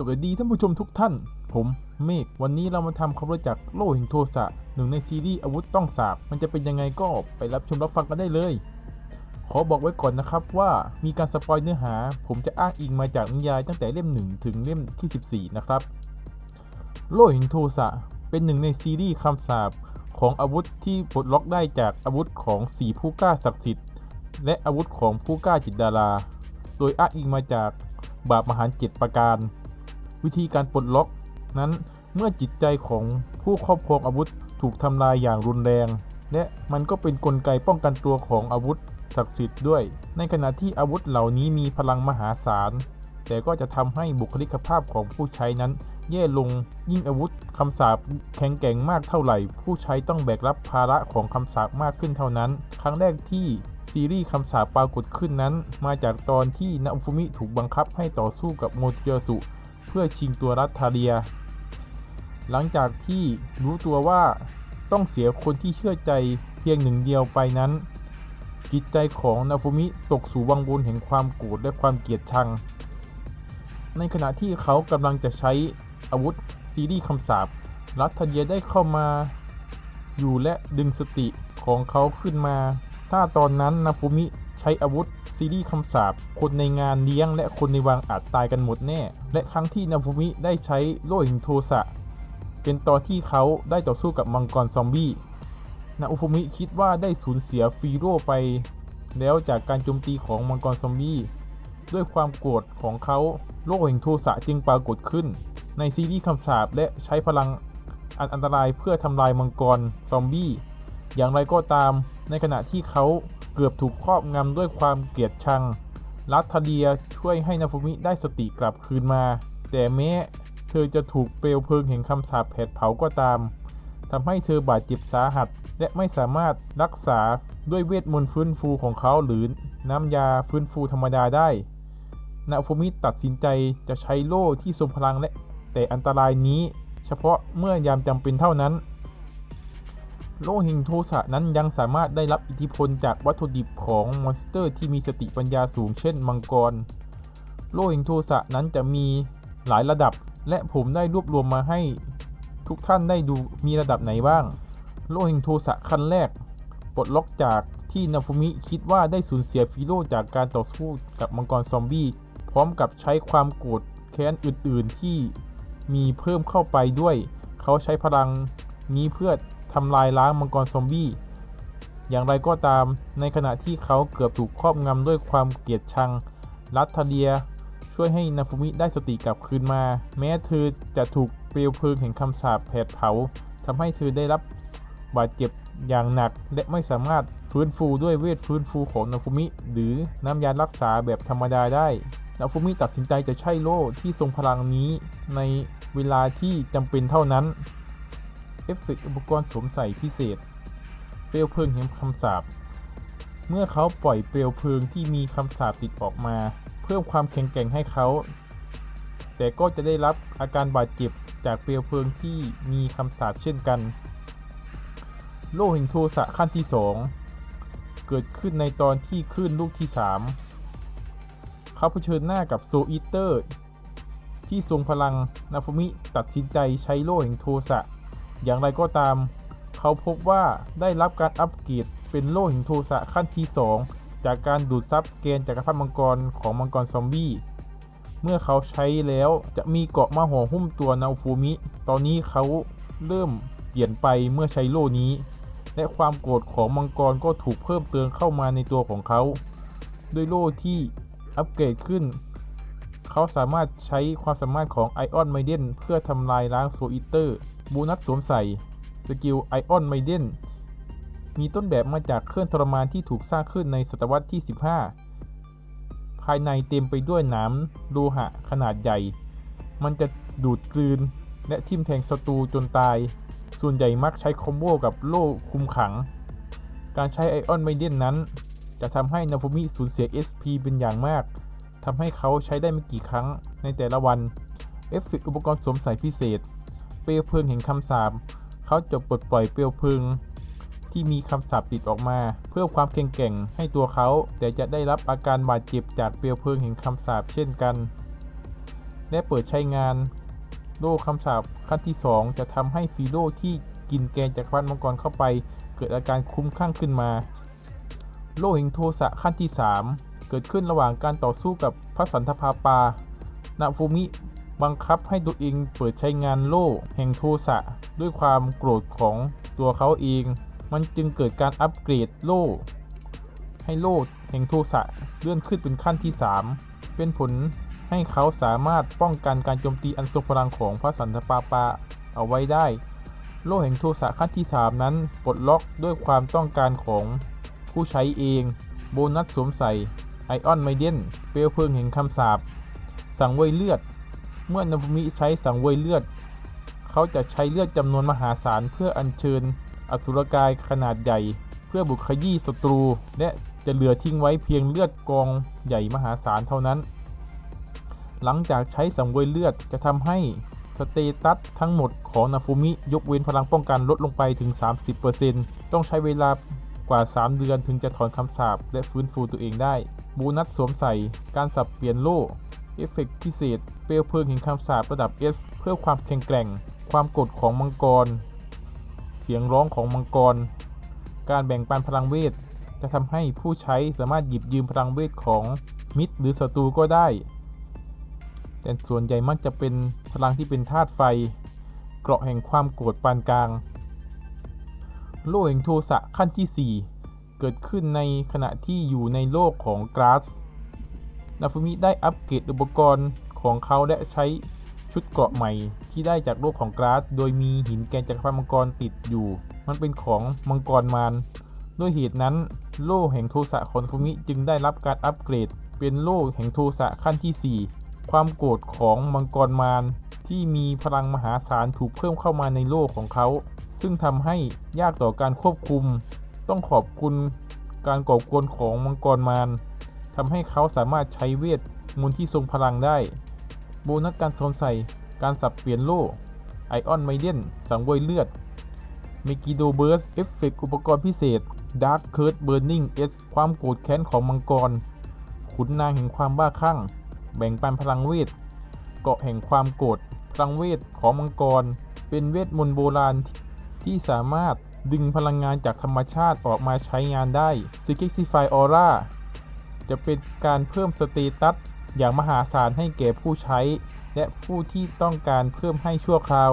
สวัสดีท่านผู้ชมทุกท่าน ผมเมฆวันนี้เรามาทำความรู้จักโล่ห่งโทสะหนึ่งในซีรีส์อาวุธต้องสาบมันจะเป็นยังไงก็ไปรับชมรับฟังกันได้เลย ขอบอกไว้ก่อนนะครับว่ามีการสปอยเนื้อหา ผมจะอ้างอิงมาจากนิยายตั้งแต่เล่ม 1 ถึงเล่มที่ 14 นะครับ โล่ห่งโทสะเป็นหนึ่งในซีรีส์คำสาบของอาวุธที่ปลดล็อกได้จากอาวุธของสีผู้กล้าศักดิ์สิทธิ์และอาวุธของผู้กล้าจิตดารา โดยอ้างอิงมาจากบาปมหารเจ็ดประการ วิธีการปลดล็อก นั้นเมื่อจิตใจของผู้ครอบครองอาวุธถูกทำลายอย่างรุนแรง และมันก็เป็นนกลไกป้องกันตัวของอาวุธศักดิ์สิทธิ์ด้วย ในขณะที่อาวุธเหล่านี้มีพลังมหาศาล แต่ก็จะทำให้บุคลิกภาพของผู้ใช้นั้น แย่ลงยิ่งอาวุธคำสาปแข็งแกร่งมากเท่าไหร่ ผู้ใช้ต้องแบกรับภาระของคำสาปมากขึ้นเท่านั้น ครั้งแรกที่ซีรีส์คำสาปปรากฏขึ้นนั้น มาจากตอนที่นาอุฟุมิถูกบังคับให้ต่อสู้กับโมเทียสุ เพื่อชิงตัวรัตทาเรีย หลังจากที่รู้ตัวว่าต้องเสียคนที่เชื่อใจเพียงหนึ่งเดียวไปนั้น จิตใจของนาฟุมิตกสู่วังวนแห่งความโกรธและความเกลียดชัง ในขณะที่เขากำลังจะใช้อาวุธซีรีส์คำสาปรัตทาเรียได้เข้ามาอยู่และดึงสติของเขาขึ้นมา ถ้าตอนนั้นนาฟุมิใช้อาวุธ ซีรีส์คำสาปคนในงานเลี้ยงและคนในวังอาจตายกันหมดแน่ และครั้งที่นาฟุมิได้ใช้โล่หิงโทสะ เป็นตอนที่เขาได้ต่อสู้กับมังกรซอมบี้นาอุฟมิคิดว่าได้สูญเสียฟีโร่ไป แล้วจากการโจมตีของมังกรซอมบี้ด้วยความโกรธของเขาโลกแห่งโทสะจึงปรากฏขึ้น ในซีรีส์คำสาปและใช้พลังอันอันตรายเพื่อทำลายมังกรซอมบี้ อย่างไรก็ตามในขณะที่เขา เกือบถูกครอบงำด้วยความเกลียดชัง รัทเดียช่วยให้นาฟุมิได้สติกลับคืนมา แต่แม้เธอจะถูกเปลวเพลิงแห่งคำสาปแผดเผาก็ตามทำให้เธอบาดเจ็บสาหัส และไม่สามารถรักษาด้วยเวทมนต์ฟื้นฟูของเขาหรือน้ำยาฟื้นฟูธรรมดาได้นาฟุมิตัดสินใจจะใช้โล่ที่ทรงพลังและแต่อันตรายนี้ เฉพาะเมื่อยามจำเป็นเท่านั้น โลหิงโทสะนั้นยังสามารถได้รับอิทธิพลจากวัตถุดิบของมอนสเตอร์ที่มีสติปัญญาสูงเช่นมังกร โลหิงโทสะนั้นจะมีหลายระดับ และผมได้รวบรวมมาให้ทุกท่านได้ดูมีระดับไหนบ้าง โลหิงโทสะขั้นแรก ปลดล็อกจากที่นาฟุมิคิดว่าได้สูญเสียฟิโร่จากการต่อสู้กับมังกรซอมบี้ พร้อมกับใช้ความโกรธแค้นอื่น ๆที่มีเพิ่มเข้าไปด้วย เขาใช้พลังนี้เพื่อ ทำลายล้างมังกรซอมบี้ อย่างไรก็ตาม ในขณะที่เขาเกือบถูกครอบงำด้วยความเกลียดชัง รัตทเดีย ช่วยให้นาฟุมิได้สติกลับคืนมา แม้เธอจะถูกเปลวเพลิงแห่งคำสาปแผดเผาทำให้เธอได้รับบาดเจ็บอย่างหนัก และไม่สามารถฟื้นฟูด้วยเวทฟื้นฟูของนาฟุมิ หรือน้ำยารักษาแบบธรรมดาได้นาฟุมิตัดสินใจจะใช้โล่ที่ทรงพลังนี้ในเวลาที่จำเป็นเท่านั้น เอฟเฟกต์อุปกรณ์สวมใส่พิเศษ เปลวเพลิงแห่งคำสาปเมื่อเขาปล่อยเปลวเพลิงที่มีคำสาปติดออกมา เพิ่มความแข็งแกร่งให้เขา แต่ก็จะได้รับอาการบาดเจ็บจากเปลวเพลิงที่มีคำสาปเช่นกัน โลหิงโทสะขั้นที่ 2 เกิดขึ้นในตอนที่ขึ้นลูกที่ 3 เขาเผชิญหน้ากับโซอิเตอร์ ที่ทรงพลังนาฟุมิตัดสินใจใช้โล่แห่งโทสะ อย่างไรก็ตาม เขาพบว่าได้รับการอัปเกรดเป็นโล่ห่งโทสะขั้นที่ 2 จากการดูดซับเกณฑ์จักรพรรดิมังกรของมังกรซอมบี้ เมื่อเขาใช้แล้วจะมีเกาะมาห่อหุ้มตัวนาฟูมิ ตอนนี้เขาเริ่มเปลี่ยนไปเมื่อใช้โล่นี้ และความโกรธของมังกรก็ถูกเพิ่มเติมเข้ามาในตัวของเขา ด้วยโล่ที่อัปเกรดขึ้น เขาสามารถใช้ความสามารถของไอออนไมเดนเพื่อทำลายล้างโซอิเตอร์โบนัสสวมใส่ สกิลไอออนไมเดนมีต้นแบบมาจากเครื่องทรมานที่ถูกสร้างขึ้นในศตวรรษที่ 15 ภายในเต็มไปด้วยหนามโลหะขนาดใหญ่ มันจะดูดกลืน และทิ่มแทงศัตรูจนตาย ส่วนใหญ่มักใช้คอมโบกับโล่คุมขัง การใช้ไอออนไมเดนนั้น จะทำให้นาฟมิสูญเสีย SP เป็นอย่างมาก ทำให้เขาใช้ได้ไม่กี่ครั้งในแต่ละวัน เอฟเฟกต์อุปกรณ์สวมใส่พิเศษ เปลวเพลิงแห่งคำสาปเขาจะปลดปล่อยเปลวเพลิงที่มีคำสาปติดออกมา เพื่อความแข็งแกร่งให้ตัวเขา แต่จะได้รับอาการบาดเจ็บจากเปลวเพลิงแห่งคำสาปเช่นกัน และเปิดใช้งานโล่คำสาปขั้นที่ 2 จะทำให้ฟีโดที่กินแกนจากรพรรดิมังกรเข้าไป เกิดอาการคุ้มคลั่งขึ้นมา โล่แห่งโทสะขั้นที่ 3 เกิดขึ้นระหว่างการต่อสู้กับพระสันทภาปานาฟูมิบังคับให้ตัวเองเปิดใช้งานโล่แห่งโทสะด้วยความโกรธของตัวเขาเอง มันจึงเกิดการอัปเกรดโล่ ให้โล่แห่งโทสะเลื่อนขึ้นเป็นขั้นที่ 3 เป็นผลให้เขาสามารถป้องกันการโจมตีอันทรงพลังของพระสันตปาปาเอาไว้ได้ โล่แห่งโทสะขั้นที่ 3 นั้นปลดล็อกด้วยความต้องการของผู้ใช้เอง โบนัสสวมใส่ ไอออนไมเดนเปลวเพลิงแห่งคำสาปสังเวยเลือด เมื่อนาฟูมิใช้สังเวยเลือด เขาจะใช้เลือดจำนวนมหาศาลเพื่ออัญเชิญ อสุรกายขนาดใหญ่ เพื่อบุกขยี้ศัตรู และจะเหลือทิ้งไว้เพียงเลือดกองใหญ่มหาศาลเท่านั้น หลังจากใช้สังเวยเลือดจะทำให้สเตตัสทั้งหมดของนาฟูมิ ยกเว้นพลังป้องกันลดลงไปถึง 30%ต้องใช้เวลากว่า 3 เดือนถึงจะถอนคำสาปและฟื้นฟูตัวเองได้ บูนัสสวมใส่ การสับเปลี่ยนโล่ เอฟเฟกต์พิเศษ เปลวเพลิงแห่งคำสาประดับ S เพื่อความแข็งแกร่ง ความกดของมังกร เสียงร้องของมังกร การแบ่งปันพลังเวท จะทำให้ผู้ใช้สามารถหยิบยืมพลังเวทของมิตรหรือศัตรูก็ได้ แต่ส่วนใหญ่มักจะเป็นพลังที่เป็นธาตุไฟ เกราะแห่งความโกรธปานกลาง โล่แห่งโทสะขั้นที่ 4 เกิดขึ้นในขณะที่อยู่ในโลกของกราสนาฟูมิได้อัปเกรดอุปกรณ์ของเขาและใช้ชุดเกราะใหม่ที่ได้จากโลกของกราสโดยมีหินแกนจักรพรรดิมังกรติดอยู่ มันเป็นของมังกรมารด้วยเหตุนั้นโล่แห่งโทสะของนาฟูมิจึงได้รับการอัปเกรด เป็นโล่แห่งโทสะขั้นที่ 4 ความโกรธของมังกรมารที่มีพลังมหาศาลถูกเพิ่มเข้ามาในโลกของเขา ซึ่งทำให้ยากต่อการควบคุม ต้องขอบคุณการก่อกวนของมังกรมารทำให้เขาสามารถใช้เวทมนต์ที่ทรงพลังได้ โบนัสการสวมใส่การสับเปลี่ยนโล่ไอออนไมเดนสังเวยเลือดเมกิโดเบิร์สเอฟเฟกอุปกรณ์พิเศษ Dark c u r เบ Burning S ความโกรธแค้นของมังกร ขุนนางแห่งความบ้าคลั่ง แบ่งปันพลังเวท เกาะแห่งความโกรธพลังเวทของมังกร เป็นเวทมนต์โบราณที่สามารถ ดึงพลังงานจากธรรมชาติออกมาใช้งานได้ s i x i f y Aura จะเป็นการเพิ่มสเตตัสอย่างมหาศาลให้แก่ผู้ใช้ และผู้ที่ต้องการเพิ่มให้ชั่วคราว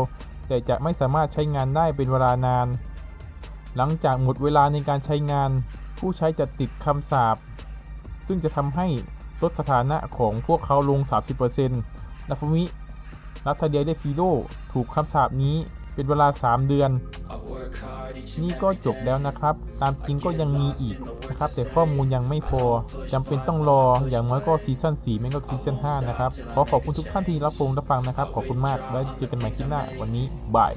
แต่จะไม่สามารถใช้งานได้เป็นเวลานาน หลังจากหมดเวลาในการใช้งาน ผู้ใช้จะติดคำสาปซึ่งจะทำให้ลดสถานะของพวกเขาลง 30%นาฟมิรัตเดียเดฟิโดถูกคำสาปนี้เป็นเวลา 3 เดือน นี่ก็จบแล้วนะครับ ตามจริงก็ยังมีอีกนะครับ แต่ข้อมูลยังไม่พอจำเป็นต้องรออย่างน้อยก็ซีซั่น4ไม่ก็ซีซั่น5นะครับ ขอขอบคุณทุกท่านที่รับชมรับฟังนะครับ ขอบคุณมากแล้วเจอกันใหม่คลิปหน้า วันนี้บาย